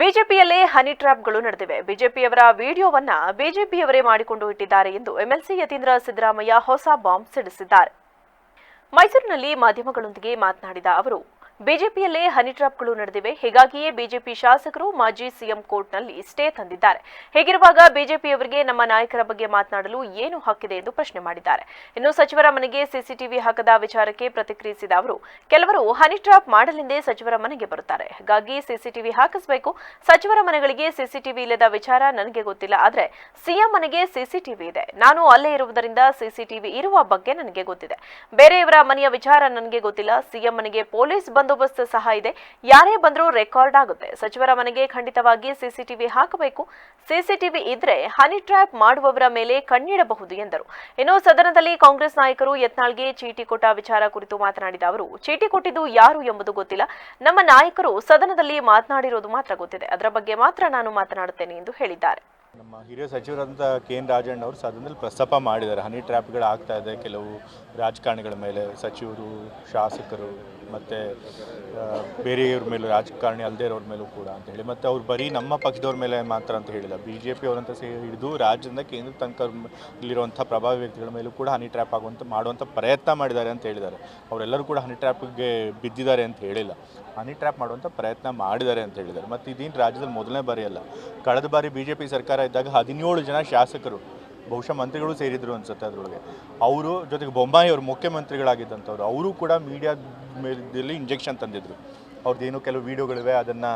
ಬಿಜೆಪಿಯಲ್ಲೇ ಹನಿ ಟ್ರ್ಯಾಪ್ಗಳು ನಡೆದಿವೆ. ಬಿಜೆಪಿಯವರ ವಿಡಿಯೋವನ್ನ ಬಿಜೆಪಿಯವರೇ ಮಾಡಿಕೊಂಡು ಇಟ್ಟಿದ್ದಾರೆ ಎಂದು ಎಂಎಲ್ಸಿ ಯತೀಂದ್ರ ಸಿದ್ದರಾಮಯ್ಯ ಹೊಸ ಬಾಂಬ್ ಸಿಡಿಸಿದ್ದಾರೆ. ಮೈಸೂರಿನಲ್ಲಿ ಮಾಧ್ಯಮಗಳೊಂದಿಗೆ ಮಾತನಾಡಿದ ಅವರು ಬಿಜೆಪಿಯಲ್ಲೇ ಹನಿ ಟ್ರ್ಯಾಪ್ಗಳು ನಡೆದಿವೆ. ಹೀಗಾಗಿಯೇ ಬಿಜೆಪಿ ಶಾಸಕರು ಮಾಜಿ ಸಿಎಂ ಕೋರ್ಟ್ನಲ್ಲಿ ಸ್ಟೇ ತಂದಿದ್ದಾರೆ. ಹೀಗಿರುವಾಗ ಬಿಜೆಪಿಯವರಿಗೆ ನಮ್ಮ ನಾಯಕರ ಬಗ್ಗೆ ಮಾತನಾಡಲು ಏನು ಹಕ್ಕಿದೆ ಎಂದು ಪ್ರಶ್ನೆ ಮಾಡಿದ್ದಾರೆ. ಇನ್ನು ಸಚಿವರ ಮನೆಗೆ ಸಿಸಿಟಿವಿ ಹಾಕದ ವಿಚಾರಕ್ಕೆ ಪ್ರತಿಕ್ರಿಯಿಸಿದ ಅವರು, ಕೆಲವರು ಹನಿ ಟ್ರಾಪ್ ಮಾಡಲೆಂದೇ ಸಚಿವರ ಮನೆಗೆ ಬರುತ್ತಾರೆ. ಹಾಗಾಗಿ ಸಿಸಿಟಿವಿ ಹಾಕಿಸಬೇಕು. ಸಚಿವರ ಮನೆಗಳಿಗೆ ಸಿಸಿಟಿವಿ ಇಲ್ಲದ ವಿಚಾರ ನನಗೆ ಗೊತ್ತಿಲ್ಲ. ಆದರೆ ಸಿಎಂ ಮನೆಗೆ ಸಿಸಿಟಿವಿ ಇದೆ. ನಾನು ಅಲ್ಲೇ ಇರುವುದರಿಂದ ಸಿಸಿಟಿವಿ ಇರುವ ಬಗ್ಗೆ ನನಗೆ ಗೊತ್ತಿದೆ. ಬೇರೆಯವರ ಮನೆಯ ವಿಚಾರ ನನಗೆ ಗೊತ್ತಿಲ್ಲ. ಸಿಎಂ ಮನೆಗೆ ಪೊಲೀಸ್ ಬಂದೋಬಸ್ತ್ ಸಹ ಇದೆ. ಯಾರೇ ಬಂದರೂ ರೆಕಾರ್ಡ್ ಆಗುತ್ತೆ. ಸಚಿವರ ಮನೆಗೆ ಖಂಡಿತವಾಗಿ ಸಿಸಿಟಿವಿ ಹಾಕಬೇಕು. ಸಿಸಿಟಿವಿ ಇದ್ರೆ ಹನಿ ಟ್ರ್ಯಾಪ್ ಮಾಡುವವರ ಮೇಲೆ ಕಣ್ಣಿಡಬಹುದು ಎಂದರು. ಇನ್ನು ಸದನದಲ್ಲಿ ಕಾಂಗ್ರೆಸ್ ನಾಯಕರು ಯತ್ನಾಳ್ಗೆ ಚೀಟಿ ಕೊಟ್ಟ ವಿಚಾರ ಕುರಿತು ಮಾತನಾಡಿದ ಅವರು, ಚೀಟಿ ಕೊಟ್ಟಿದ್ದು ಯಾರು ಎಂಬುದು ಗೊತ್ತಿಲ್ಲ. ನಮ್ಮ ನಾಯಕರು ಸದನದಲ್ಲಿ ಮಾತನಾಡಿರೋದು ಮಾತ್ರ ಗೊತ್ತಿದೆ. ಅದರ ಬಗ್ಗೆ ಮಾತ್ರ ನಾನು ಮಾತನಾಡುತ್ತೇನೆ ಎಂದು ಹೇಳಿದ್ದಾರೆ. ನಮ್ಮ ಹಿರಿಯ ಸಚಿವರಂತ ಕೆ. ಎನ್. ರಾಜಣ್ಣ ಅವರು ಸದನದಲ್ಲಿ ಪ್ರಸ್ತಾಪ ಮಾಡಿದ್ದಾರೆ. ಹನಿ ಟ್ರ್ಯಾಪ್ಗಳು ಆಗ್ತಾ ಇದೆ. ಕೆಲವು ರಾಜಕಾರಣಿಗಳ ಮೇಲೆ ಸಚಿವರು, ಶಾಸಕರು ಮತ್ತು ಬೇರೆಯವ್ರ ಮೇಲೂ ರಾಜಕಾರಣಿ ಅಲ್ಲದೆ ಇರೋರ ಮೇಲೂ ಕೂಡ ಅಂತ ಹೇಳಿ. ಮತ್ತು ಅವ್ರು ಬರೀ ನಮ್ಮ ಪಕ್ಷದವ್ರ ಮೇಲೆ ಮಾತ್ರ ಅಂತ ಹೇಳಿಲ್ಲ. ಬಿ ಜೆ ಪಿ ಅವರಂತ ಸೇ ಹಿಡಿದು ರಾಜ್ಯದಿಂದ ಕೇಂದ್ರ ತನಕ ಇಲ್ಲಿರುವಂಥ ಪ್ರಭಾವಿ ವ್ಯಕ್ತಿಗಳ ಮೇಲೂ ಕೂಡ ಹನಿ ಟ್ರ್ಯಾಪ್ ಆಗುವಂಥ, ಮಾಡುವಂಥ ಪ್ರಯತ್ನ ಮಾಡಿದ್ದಾರೆ ಅಂತ ಹೇಳಿದ್ದಾರೆ. ಅವರೆಲ್ಲರೂ ಕೂಡ ಹನಿ ಟ್ರ್ಯಾಪ್ಗೆ ಬಿದ್ದಿದ್ದಾರೆ ಅಂತ ಹೇಳಿಲ್ಲ. ಹನಿ ಟ್ರ್ಯಾಪ್ ಮಾಡುವಂಥ ಪ್ರಯತ್ನ ಮಾಡಿದ್ದಾರೆ ಅಂತ ಹೇಳಿದ್ದಾರೆ. ಮತ್ತು ಇದೇನು ರಾಜ್ಯದಲ್ಲಿ ಮೊದಲನೇ ಬಾರಿ ಅಲ್ಲ. ಕಳೆದ ಬಾರಿ ಬಿ ಜೆ ಪಿ ಸರ್ಕಾರ ಇದ್ದಾಗ ಹದಿನೇಳು ಜನ ಶಾಸಕರು, ಬಹುಶಃ ಮಂತ್ರಿಗಳು ಸೇರಿದ್ರು ಅನ್ಸುತ್ತೆ ಅದರೊಳಗೆ. ಅವರು ಜೊತೆಗೆ ಬೊಮ್ಮಾಯಿ ಅವರು ಮುಖ್ಯಮಂತ್ರಿಗಳಾಗಿದ್ದಂಥವ್ರು, ಅವರು ಕೂಡ ಮೀಡಿಯಾ ಮೇಲದಲ್ಲಿ ಇಂಜೆಕ್ಷನ್ ತಂದಿದ್ರು. ಅವ್ರದ್ದೇನು ಕೆಲವು ವೀಡಿಯೋಗಳಿವೆ, ಅದನ್ನು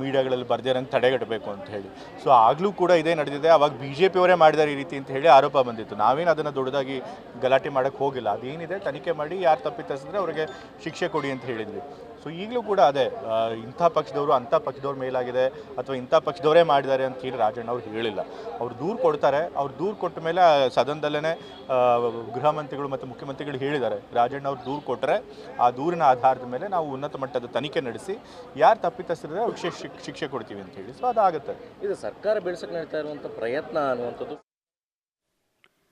ಮೀಡಿಯಾಗಳಲ್ಲಿ ಬರ್ದಿರಂಗೆ ತಡೆಗಟ್ಟಬೇಕು ಅಂತ ಹೇಳಿ. ಸೊ ಆಗಲೂ ಕೂಡ ಇದೇ ನಡೆದಿದೆ. ಅವಾಗ ಬಿ ಜೆ ಪಿಯವರೇ ಮಾಡಿದ್ದಾರೆ ಈ ರೀತಿ ಅಂತ ಹೇಳಿ ಆರೋಪ ಬಂದಿತ್ತು. ನಾವೇನು ಅದನ್ನು ದೊಡ್ಡದಾಗಿ ಗಲಾಟೆ ಮಾಡೋಕ್ಕೆ ಹೋಗಿಲ್ಲ. ಅದೇನಿದೆ, ತನಿಖೆ ಮಾಡಿ ಯಾರು ತಪ್ಪಿತಸಿದ್ರೆ ಅವರಿಗೆ ಶಿಕ್ಷೆ ಕೊಡಿ ಅಂತ ಹೇಳಿದ್ವಿ. ಸೊ ಈಗಲೂ ಕೂಡ ಅದೇ ಇಂಥ ಪಕ್ಷದವರು ಅಂಥ ಪಕ್ಷದವ್ರ ಮೇಲಾಗಿದೆ ಅಥವಾ ಇಂಥ ಪಕ್ಷದವರೇ ಮಾಡಿದ್ದಾರೆ ಅಂತ ಹೇಳಿ ರಾಜಣ್ಣ ಅವ್ರು ಹೇಳಿಲ್ಲ. ಅವ್ರು ದೂರು ಕೊಡ್ತಾರೆ. ಅವ್ರು ದೂರು ಕೊಟ್ಟ ಮೇಲೆ ಸದನದಲ್ಲೇ ಗೃಹ ಮಂತ್ರಿಗಳು ಮತ್ತು ಮುಖ್ಯಮಂತ್ರಿಗಳು ಹೇಳಿದ್ದಾರೆ. ರಾಜಣ್ಣ ಅವ್ರು ದೂರು ಕೊಟ್ಟರೆ ಆ ದೂರಿನ ಆಧಾರದ ಮೇಲೆ ನಾವು ಉನ್ನತ ಮಟ್ಟದ ತನಿಖೆ ನಡೆಸಿ ಯಾರು ತಪ್ಪಿತಸ್ಥರಿದ್ರೆ ಅವ್ರಿಗೆ ಶಿಕ್ಷೆ ಶಿಕ್ಷೆ ಕೊಡ್ತೀವಿ ಅಂತ ಹೇಳಿ. ಸೊ ಅದಾಗುತ್ತೆ. ಇದು ಸರ್ಕಾರ ಬೆಳೆಸಕ್ಕೆ ನಡೀತಾ ಇರುವಂಥ ಪ್ರಯತ್ನ ಅನ್ನುವಂಥದ್ದು.